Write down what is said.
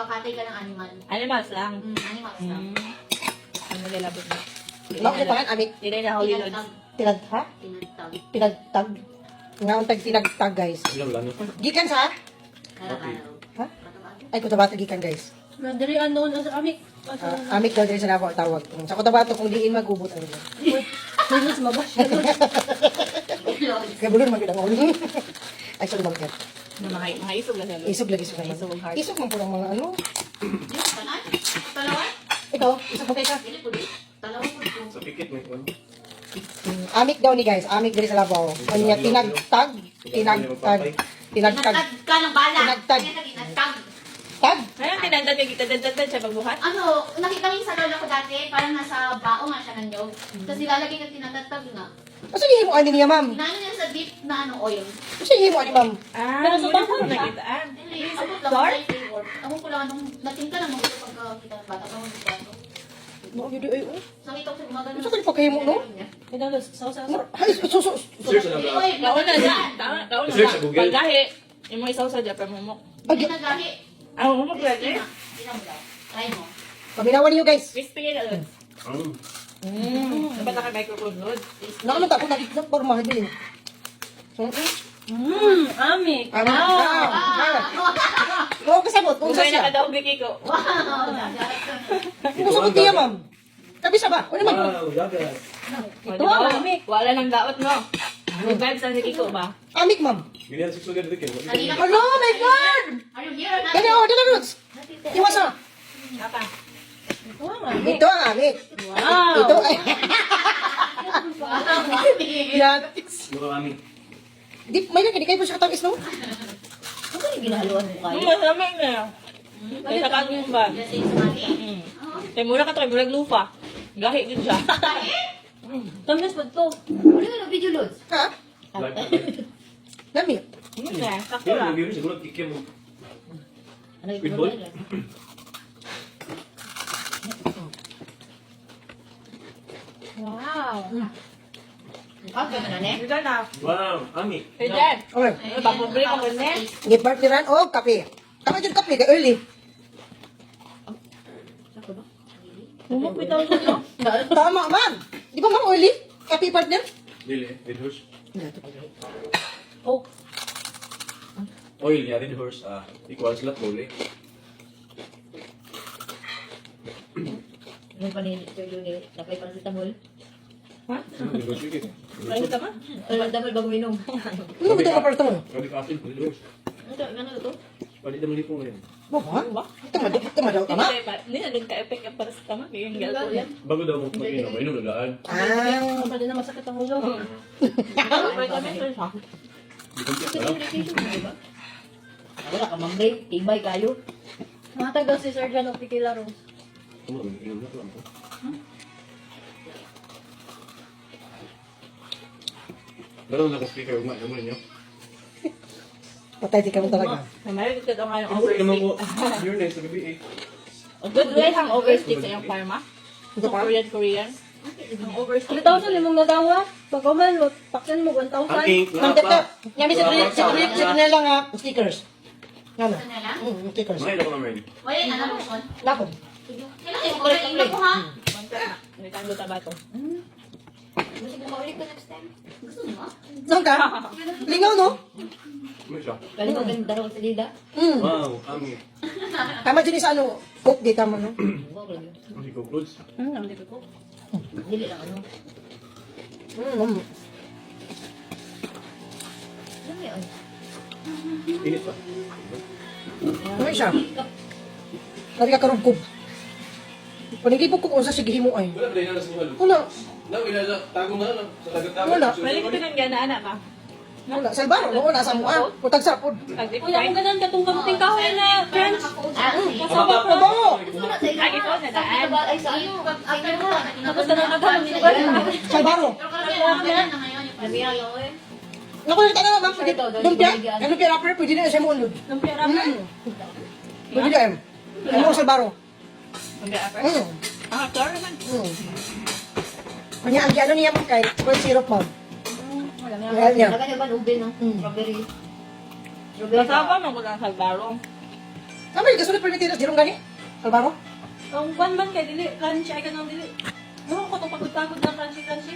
magkakatay ka ng animal. Animals lang. Mm, animals lang. Mm. Ano nila po na? Bakit pa kan amik Hindi na holy lods. Tinagtag. tinag ha? Tinagtag. Pinagtag. Nga untag tinagtag guys. Ilang lang. Gikan sa? Araw-araw. Ha? Ay kutabata gikan guys. Dali unknown as amik. Ah, amik daw din sa nako tawag. Sa kutabata kung diin magubot ang Minus mabash. Kaya bulon magid ang ulo. Ay sorry bakit. Na mga mga isog na. Isog lagi sa Isog ang heart. Isog man po ng mga ano. Kanan? Talawa? Ikaw, isog mo kay ka. Dili po di. Talawa po. Sa pikit may kuwan. Mm, Amik daw ni guys, amik diri sa labaw. Kanya tinagtag, tinagtag, tinagtag. Tinagtag ka ng bala. Tinagtag. Tinagtag. Tag. Kaya tinandan ka kita dandan siya pagbuhat. Ano, nakita yung sa lola ko dati, parang nasa bao nga siya ng nyog. Tapos nilalagay ka tinatagtag nga. Asa himo ani niya ma'am? Inaano niya sa deep na ano oil. Asa himo ani ma'am? Ah, Pero sa ang na. nakita. Ah. Hindi, abot lang sa flavor. Ako ko lang anong natinta lang ako pagka kita ng bata. Ako ng bata. Mo yun ay oh. So ito ko mga ganun. Ito kayo pa kayo mo, no? Ito, sa sa sa. Ay, so so. Na lang. Oy, Kauna na. Kauna kauna Search sa na. Google. Paggahi. Yung mga isaw sa Japan mo. Hindi nagahi. Ah, mo mo na. Tingnan mo daw. Try mo. Paminawan niyo guys. Crispy na. Mm. Mm. Dapat naka microphone load. Nakamanta ko ko mahal bilin. So, Mmm, amik. ano? Ah. Ko kasabot kung sa Kung na siya. ka daw biki ko. Wow! Kung sa tiya ma'am. Kabisa ba? Ano man? Wow, dagat. Ito amik. Wala nang daot no. Good vibes ang biki ko ba? Amik ma'am. Ganyan six agad dito. Kanina Hello, my God! Are you here or not? Kaya oh, dala roots. Iwas na. Apa? Ito ang amik. Ito ang amik. Wow. Ito ay. Yan. Kami. Di, may na, hindi kayo po siya katangis, no? Ano yung ginahaluan mo kayo? Masama na. Kaya sa kagong ba? Kasi sa mali. Mm. Kaya mura ka to, kay murag lupa. Gahi din siya. Tamis ba ito? Ano yung video loads? Ha? Lami. Yun na, sakto Kaya lang. nag-iwi siguro kikim mo. Ano yung With ball? Wow. Okay na ne? Ito na. Wow, ami. Hey, Jen. Okay. Ano ba, pabili ka ba niya? Gift birthday ran. Oh, kape. Tama dyan kape, kay early. Bumapit ako sa Tama, ma'am. Di ba ma'am early? Kape partner? Dili, red horse. Oh, Oil niya, red horse. Ah, equals lot bole. yung panili, sir, yun eh. Napay paracetamol. Red horse yun. Ano ka ba? Ano, damay bago inom. Ano ba ito ka partner mo? Sabi ka akin, red horse. Ano, ano to? Pwede naman lipo ngayon. Ba ba? Tama daw, tama daw, tama. Hindi na din ka-effect ang para sa tama. Kaya yung galto yan. Bago daw mo mag-inom, na daan. Ah. Pwede na masakit ang ulo. Kami ito ko. Wala ka, ma'am Ray. Tibay kayo. Matag daw si John Opikila Rose. Ano, mag-inom na lang po. Pero naka-speaker, umay naman niyo. Patay di ka mo talaga. May ka daw nga yung Over naman ko. overstick. You're nice, gabi eh. Good way ang overstick sa iyong pharma. Ito pa? Korean, Korean. Ang overstick. 3,000 limong nadawa. Pagka man, paksan mo 1,000. Aking, Ma'am, teka. Yan, si Trin, si Trin, si Trin lang ha. Stickers. Ano? Ano na lang? Mm, stickers. Mga ilo ko naman. Wala mo son. Lapon. Kailangan mo na ino ko ha. May tango tabato. Gusto mo maulit ko next time? Gusto mo? Saan ka? Lingaw, no? Ano? Kali mo ganun dalawa sa lida. Mm. Wow, ami. Tama dyan sa ano. Cook, di tama, no? Wow, lagi. Ang ko clothes. Hmm, ang lipi ko. Dili lang ano. Mm. Ano yan? Init pa. Ano siya? Nari ka karugkob. Panigibog ko kung sa sige mo ay. Wala ba na nasa halo? Wala. Na, ilala, tago na lang. Sa tagat-tagat. Wala. Pwede ko tingnan gana anak ka. Wala. Sa ibaro, no? Nasa mo ah. Putag sa pod. Kuya, kung ganun ka itong kamuting kahoy na, friends. Kasama ko ba? Ay, ito na daan. Ano? Ano na? Tapos ka nang naghanap ng lugar. Sa ibaro. Ang na ako eh. Naku, yung tanong ma'am, pwede. Lumpia. Yung lumpia wrapper, pwede na sa mo unod. Lumpia rapper. Mm. Pwede na em. Ano sa ibaro? Ang upper. Mm. Ah, sorry man. Kanya, ang gano niya mo kay, for syrup mo. Wala nga. Wala nga. Wala nga. Ube, no? Hmm. Strawberry. Strawberry. Kasama mo ko lang salbaro. Sabi, kasulit permitidos, dirong gani? Salbaro? Ang ban-ban kay, dili, crunchy ay ka nang dili. Ano ko itong pagod-pagod na crunchy-crunchy?